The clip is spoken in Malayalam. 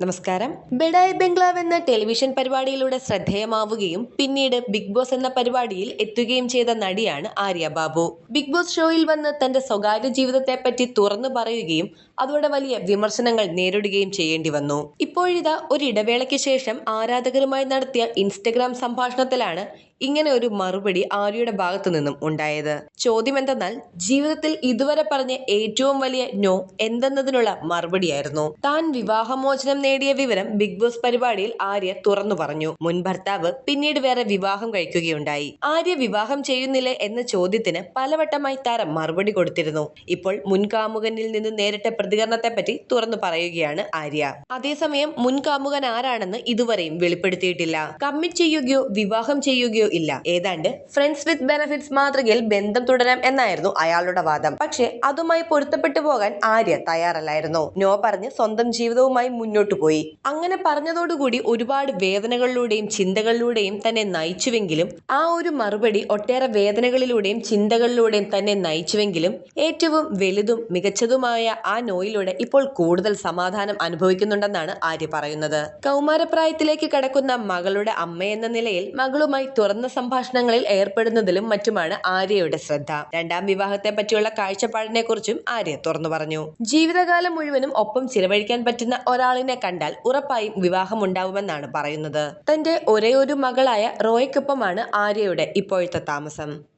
നമസ്കാരം. ബെഡായ് ബംഗ്ലാവ് എന്ന ടെലിവിഷൻ പരിപാടിയിലൂടെ ശ്രദ്ധേയമാവുകയും പിന്നീട് ബിഗ് ബോസ് എന്ന പരിപാടിയിൽ എത്തുകയും ചെയ്ത നടിയാണ് ആര്യ ബാബു. ബിഗ് ബോസ് ഷോയിൽ വന്ന് തന്റെ സ്വകാര്യ ജീവിതത്തെപ്പറ്റി തുറന്നു പറയുകയും അതോടെ വലിയ വിമർശനങ്ങൾ നേരിടുകയും ചെയ്യേണ്ടി വന്നു. ഇപ്പോഴിതാ ഒരു ഇടവേളയ്ക്ക് ശേഷം ആരാധകരുമായി നടത്തിയ ഇൻസ്റ്റഗ്രാം സംഭാഷണത്തിലാണ് ഇങ്ങനെ ഒരു മറുപടി ആര്യയുടെ ഭാഗത്തു നിന്നും ഉണ്ടായത്. ചോദ്യം എന്തെന്നാൽ ജീവിതത്തിൽ ഇതുവരെ പറഞ്ഞ ഏറ്റവും വലിയ നോ എന്തെന്നതിനുള്ള മറുപടിയായിരുന്നു. താൻ വിവാഹമോചനം നേടിയ വിവരം ബിഗ് ബോസ് പരിപാടിയിൽ ആര്യ തുറന്നു പറഞ്ഞു. മുൻ ഭർത്താവ് പിന്നീട് വേറെ വിവാഹം കഴിക്കുകയുണ്ടായി. ആര്യ വിവാഹം ചെയ്യുന്നില്ലേ എന്ന ചോദ്യത്തിന് പലവട്ടമായി താരം മറുപടി കൊടുത്തിരുന്നു. ഇപ്പോൾ മുൻകാമുകനിൽ നിന്ന് നേരിട്ട പ്രതികരണത്തെപ്പറ്റി തുറന്നു പറയുകയാണ് ആര്യ. അതേസമയം മുൻകാമുകൻ ആരാണെന്ന് ഇതുവരെയും വെളിപ്പെടുത്തിയിട്ടില്ല. കമ്മിറ്റ് ചെയ്യുകയോ വിവാഹം ചെയ്യുകയോ ഇല്ല. ഏതാണ്ട് ഫ്രണ്ട്സ് വിത്ത് ബെനഫിറ്റ്സ് മാതൃകയിൽ ബന്ധം തുടരാം എന്നായിരുന്നു അയാളുടെ വാദം. പക്ഷേ അതുമായി പൊരുത്തപ്പെട്ടു പോകാൻ ആര്യ തയ്യാറല്ലായിരുന്നു. നോ പറഞ്ഞ് സ്വന്തം ജീവിതവുമായി മുന്നോട്ടു പോയി. അങ്ങനെ പറഞ്ഞതോടുകൂടി ഒരുപാട് വേദനകളിലൂടെയും ചിന്തകളിലൂടെയും തന്നെ നയിച്ചുവെങ്കിലും ആ ഒരു മറുപടി ഒട്ടേറെ വേദനകളിലൂടെയും ചിന്തകളിലൂടെയും തന്നെ നയിച്ചുവെങ്കിലും ഏറ്റവും വലുതും മികച്ചതുമായ ആ നോയിലൂടെ ഇപ്പോൾ കൂടുതൽ സമാധാനം അനുഭവിക്കുന്നുണ്ടെന്നാണ് ആര്യ പറയുന്നത്. കൗമാരപ്രായത്തിലേക്ക് കടക്കുന്ന മകളുടെ അമ്മയെന്ന നിലയിൽ മകളുമായി തുറന്ന സംഭാഷണങ്ങളിൽ ഏർപ്പെടുന്നതിലും മറ്റുമാണ് ആര്യയുടെ ശ്രദ്ധ. രണ്ടാം വിവാഹത്തെ പറ്റിയുള്ള കാഴ്ചപ്പാടിനെ കുറിച്ചും ആര്യ തുറന്നു പറഞ്ഞു. ജീവിതകാലം മുഴുവനും ഒപ്പം ചിലവഴിക്കാൻ പറ്റുന്ന ഒരാളിനെ കണ്ടാൽ ഉറപ്പായും വിവാഹം ഉണ്ടാവുമെന്നാണ് പറയുന്നത്. തന്റെ ഒരേ മകളായ റോയ്ക്കൊപ്പമാണ് ആര്യയുടെ ഇപ്പോഴത്തെ താമസം.